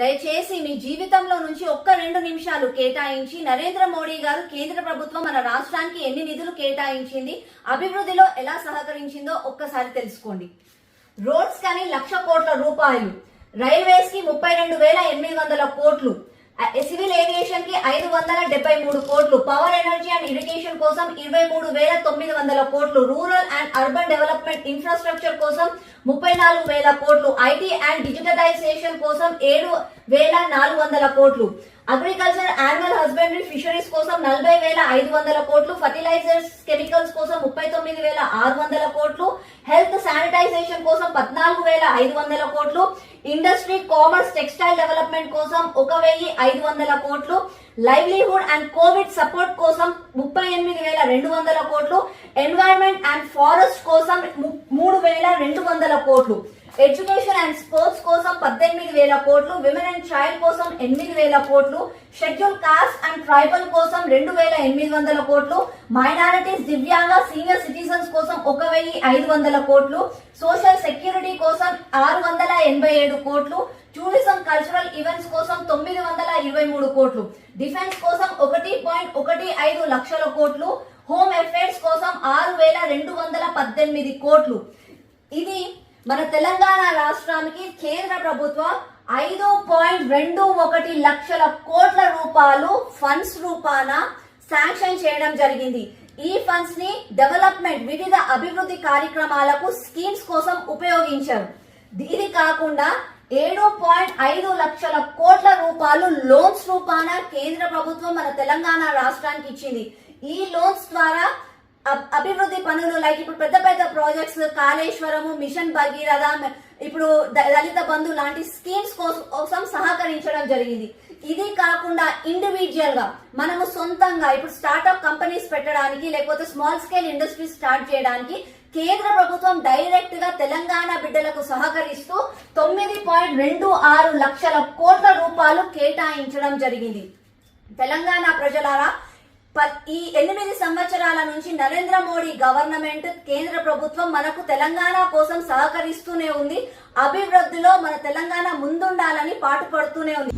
దయచేసి మీ జీవితంలో నుంచి ఒక్క రెండు నిమిషాలు కేటాయించి నరేంద్ర మోడీ గారు కేంద్ర ప్రభుత్వం మన రాష్ట్రానికి ఎన్ని నిధులు కేటాయించింది అభివృద్ధిలో ఎలా సహకరించిందో ఒక్కసారి తెలుసుకోండి. రోడ్స్ కానీ లక్ష కోట్ల రూపాయలు రైల్వేస్కి ముప్పై రెండు వేల ఎనిమిది వందల కోట్లు సివిల్ ఏవియేషన్కి ఐదు వందల డెబ్బై మూడు కోట్లు పవర్ ఎనర్జీ అండ్ ఇరిగేషన్ కోసం ఇరవై మూడు వేల తొమ్మిది వందల కోట్లు rural and urban development infrastructure కోసం ముప్పై నాలుగు వేల కోట్లు ఐటీ అండ్ డిజిటలైజేషన్ కోసం ఏడు వేల నాలుగు వందల కోట్లు. అగ్రికల్చర్ యానిమల్ హస్బెండరీ ఫిషరీస్ కోసం నలభై వేల ఐదు వందల కోట్లు ఫర్టిలైజర్స్ కెమికల్స్ కోసం ముప్పై తొమ్మిది వేల ఆరు వందల కోట్లు హెల్త్ శానిటైజేషన్ కోసం పద్నాలుగు వేల ఐదు వందల కోట్లు ఇండస్ట్రీ కామర్స్ టెక్స్టైల్ డెవలప్మెంట్ కోసం ఒక వెయ్యి ఐదు వందల కోట్లు లైవ్లీహుడ్ అండ్ కోవిడ్ సపోర్ట్ కోసం ముప్పై ఎనిమిది వేల రెండు వందల కోట్లు ఎన్వైరన్మెంట్ అండ్ ఫారెస్ట్ కోసం మూడు వేల రెండు వందల కోట్లు. ఎడ్యుకేషన్ అండ్ స్పోర్ట్స్ కోసం పద్దెనిమిది వేల కోట్లు విమెన్ అండ్ చైల్డ్ కోసం ఎనిమిది వేల కోట్లు షెడ్యూల్ కాస్ట్ అండ్ ట్రైబల్ కోసం రెండు వేల ఎనిమిది వందల కోట్లు మైనారిటీస్ దివ్యాంగ సీనియర్ సిటిజన్స్ కోసం ఒక వెయ్యి ఐదు వందల కోట్లు సోషల్ సెక్యూరిటీ కోసం ఆరు వందల ఎనభై ఏడు కోట్లు. టూరిజం కల్చరల్ ఈవెంట్స్ కోసం తొమ్మిది వందల ఇరవై మూడు కోట్లు. డిఫెన్స్ కోసం ఒకటి పాయింట్ ఒకటి ఐదు లక్షల కోట్లు. హోమ్ అఫైర్స్ కోసం ఆరు వేల రెండు వందల పద్దెనిమిది కోట్లు. ఇది మన తెలంగాణ రాష్ట్రానికి కేంద్ర ప్రభుత్వం ఐదు పాయింట్ రెండు ఒకటి లక్షల కోట్ల రూపాయలు ఫండ్స్ రూపాన శాంక్షన్ చేయడం జరిగింది. ఈ ఫండ్స్ని డెవలప్మెంట్ వివిధ అభివృద్ధి కార్యక్రమాలకు స్కీమ్స్ కోసం ఉపయోగించారు. ఇది కాకుండా ఏడు పాయింట్ ఐదు లక్షల కోట్ల రూపాయలు లోన్స్ రూపాన కేంద్ర ప్రభుత్వం మన తెలంగాణ రాష్ట్రానికి ఇచ్చింది. ఈ లోన్స్ ద్వారా అభివృద్ధి పనులు లైక్ ఇప్పుడు పెద్ద పెద్ద ప్రాజెక్ట్స్ కాళేశ్వరము మిషన్ భగీరథ ఇప్పుడు ద- దళిత బంధు లాంటి స్కీమ్స్ కోసం సహకరించడం జరిగింది. ఇది కాకుండా ఇండివిజువల్గా మనము సొంతంగా ఇప్పుడు స్టార్ట్అప్ కంపెనీస్ పెట్టడానికి లేకపోతే స్మాల్ స్కేల్ ఇండస్ట్రీస్ స్టార్ట్ చేయడానికి కేంద్ర ప్రభుత్వం డైరెక్ట్గా తెలంగాణ బిడ్డలకు సహకరిస్తూ తొమ్మిది పాయింట్ రెండు ఆరు లక్షల కోట్ల రూపాయలు కేటాయించడం జరిగింది. తెలంగాణ ప్రజలారా ఈ ఎనిమిది సంవత్సరాల నుంచి నరేంద్ర మోడీ గవర్నమెంట్ కేంద్ర ప్రభుత్వం మనకు తెలంగాణ కోసం సహకరిస్తూనే ఉంది. అభివృద్ధిలో మన తెలంగాణ ముందుండాలని పాటుపడుతూనే ఉంది.